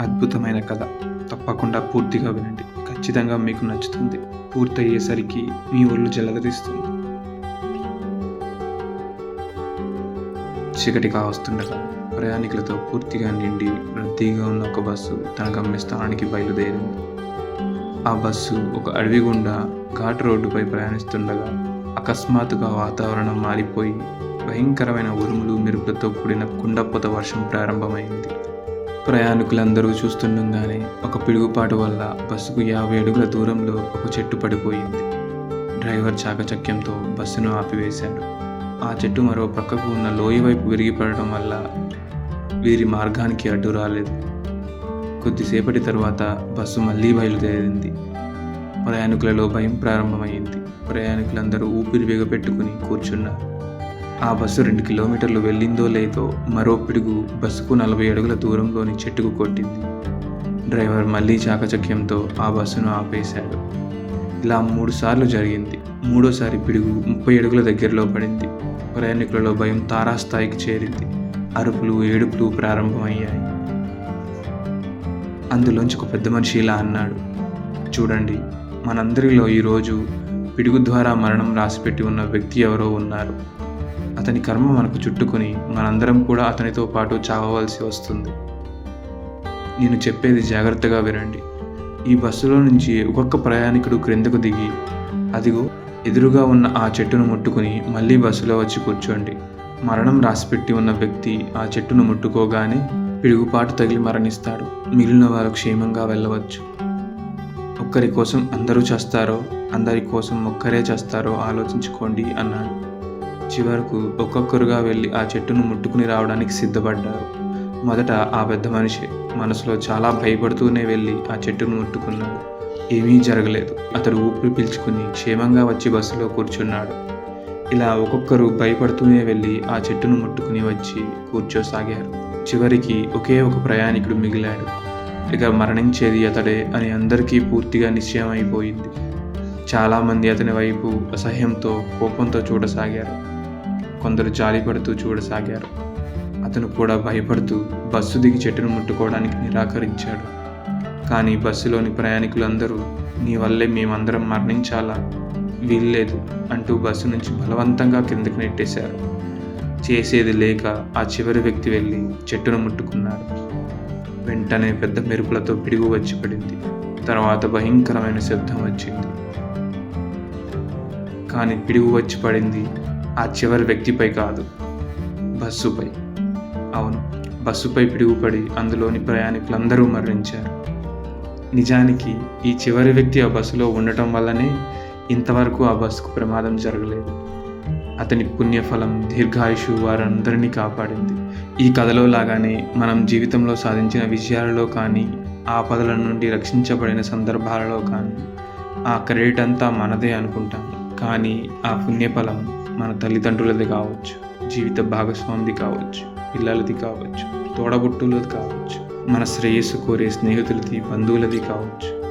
అద్భుతమైన కథ. తప్పకుండా పూర్తిగా వినండి. ఖచ్చితంగా మీకు నచ్చుతుంది. పూర్తయ్యేసరికి మీ ఒళ్ళు జలదరిస్తుంది. చీకటిగా కావస్తుండగా ప్రయాణికులతో పూర్తిగా నిండి రద్దీగా ఉన్న ఒక బస్సు తన గమ్యస్థానానికి బయలుదేరింది. ఆ బస్సు ఒక అడవి గుండా ఘాట్ రోడ్డుపై ప్రయాణిస్తుండగా అకస్మాత్తుగా వాతావరణం మారిపోయి భయంకరమైన ఉరుములు మెరుపులతో కూడిన కుండపోత వర్షం ప్రారంభమైంది. ప్రయాణికులందరూ చూస్తుండగానే ఒక పిడుగుపాటు వల్ల బస్సుకు యాభై అడుగుల దూరంలో ఒక చెట్టు పడిపోయింది. డ్రైవర్ చాకచక్యంతో బస్సును ఆపివేశాడు. ఆ చెట్టు మరో పక్కకు ఉన్న లోయ వైపు విరిగిపడడం వల్ల వీరి మార్గానికి అడ్డు రాలేదు. కొద్దిసేపటి తర్వాత బస్సు మళ్ళీ బయలుదేరింది. ప్రయాణికులలో భయం ప్రారంభమైంది. ప్రయాణికులందరూ ఊపిరి బిగపెట్టుకుని కూర్చున్నారు. ఆ బస్సు రెండు కిలోమీటర్లు వెళ్ళిందో లేదో మరో పిడుగు బస్సుకు నలభై అడుగుల దూరంలోని చెట్టుకు కొట్టింది. డ్రైవర్ మళ్ళీ చాకచక్యంతో ఆ బస్సును ఆపేశాడు. ఇలా మూడుసార్లు జరిగింది. మూడోసారి పిడుగు ముప్పై అడుగుల దగ్గరలో పడింది. ప్రయాణికులలో భయం తారాస్థాయికి చేరింది. అరుపులు ఏడుపులు ప్రారంభమయ్యాయి. అందులోంచి ఒక పెద్ద మనిషి ఇలా అన్నాడు. చూడండి మనందరిలో ఈరోజు పిడుగు ద్వారా మరణం రాసిపెట్టి ఉన్న వ్యక్తి ఎవరో ఉన్నారు. అతని కర్మ మనకు చుట్టుకొని మనందరం కూడా అతనితో పాటు చావవలసి వస్తుంది. నేను చెప్పేది జాగ్రత్తగా వినండి. ఈ బస్సులో నుంచి ఒక్కొక్క ప్రయాణికుడు క్రిందకు దిగి అదిగో ఎదురుగా ఉన్న ఆ చెట్టును ముట్టుకుని మళ్ళీ బస్సులో వచ్చి కూర్చోండి. మరణం రాసిపెట్టి ఉన్న వ్యక్తి ఆ చెట్టును ముట్టుకోగానే పిడుగుపాటు తగిలి మరణిస్తాడు. మిగిలిన వారు క్షేమంగా వెళ్ళవచ్చు. ఒక్కరి కోసం అందరూ చేస్తారో అందరి కోసం ఒక్కరే చేస్తారో ఆలోచించుకోండి అన్నాడు. చివరకు ఒక్కొక్కరుగా వెళ్ళి ఆ చెట్టును ముట్టుకుని రావడానికి సిద్ధపడ్డారు. మొదట ఆ పెద్ద మనిషి మనసులో చాలా భయపడుతూనే వెళ్ళి ఆ చెట్టును ముట్టుకున్నాడు. ఏమీ జరగలేదు. అతడు ఊపిరి పీల్చుకుని క్షేమంగా వచ్చి బస్సులో కూర్చున్నాడు. ఇలా ఒక్కొక్కరు భయపడుతూనే వెళ్ళి ఆ చెట్టును ముట్టుకుని వచ్చి కూర్చోసాగారు. చివరికి ఒకే ఒక ప్రయాణికుడు మిగిలాడు. ఇక మరణించేది అతడే అని అందరికీ పూర్తిగా నిశ్చయమైపోయింది. చాలామంది అతని వైపు అసహ్యంతో కోపంతో చూడసాగారు. కొందరు జాలిపడుతూ చూడసాగారు. అతను కూడా భయపడుతూ బస్సు దిగి చెట్టును ముట్టుకోవడానికి నిరాకరించాడు. కానీ బస్సులోని ప్రయాణికులందరూ నీ వల్లే మేమందరం మరణించాలా? వీల్లేదు అంటూ బస్సు నుంచి బలవంతంగా కిందకి నెట్టేశారు. చేసేది లేక ఆ చివరి వ్యక్తి వెళ్ళి చెట్టును ముట్టుకున్నాడు. వెంటనే పెద్ద మెరుపులతో పిడుగు వచ్చి పడింది. తర్వాత భయంకరమైన శబ్దం వచ్చింది. కానీ పిడుగు వచ్చి పడింది చివరి వ్యక్తిపై కాదు. బస్సుపై. అవును బస్సుపై పిడుగుపడి అందులోని ప్రయాణికులందరూ మరణించారు. నిజానికి ఈ చివరి వ్యక్తి ఆ బస్సులో ఉండటం వల్లనే ఇంతవరకు ఆ బస్సుకు ప్రమాదం జరగలేదు. అతని పుణ్యఫలం దీర్ఘాయుషు వారందరినీ కాపాడింది. ఈ కథలో లాగానే మనం జీవితంలో సాధించిన విజయాలలో కానీ ఆపదల నుండి రక్షించబడిన సందర్భాలలో కానీ ఆ క్రెడిట్ అంతా మనదే అనుకుంటాం. కానీ ఆ పుణ్యఫలం మన తల్లిదండ్రులది కావచ్చు జీవిత భాగస్వామిది కావచ్చు పిల్లలది కావచ్చు తోడబుట్టులది కావచ్చు మన శ్రేయస్సు కోరే స్నేహితులది బంధువులది కావచ్చు.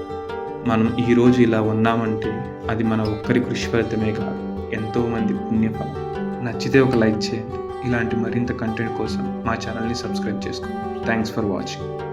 మనం ఈరోజు ఇలా ఉన్నామంటే అది మన ఒక్కరి కృషి ఫలితమే కాదు ఎంతోమంది పుణ్యఫలం. నచ్చితే ఒక లైక్ చేయండి. ఇలాంటి మరింత కంటెంట్ కోసం మా ఛానల్ని సబ్స్క్రైబ్ చేసుకోండి. Thanks for watching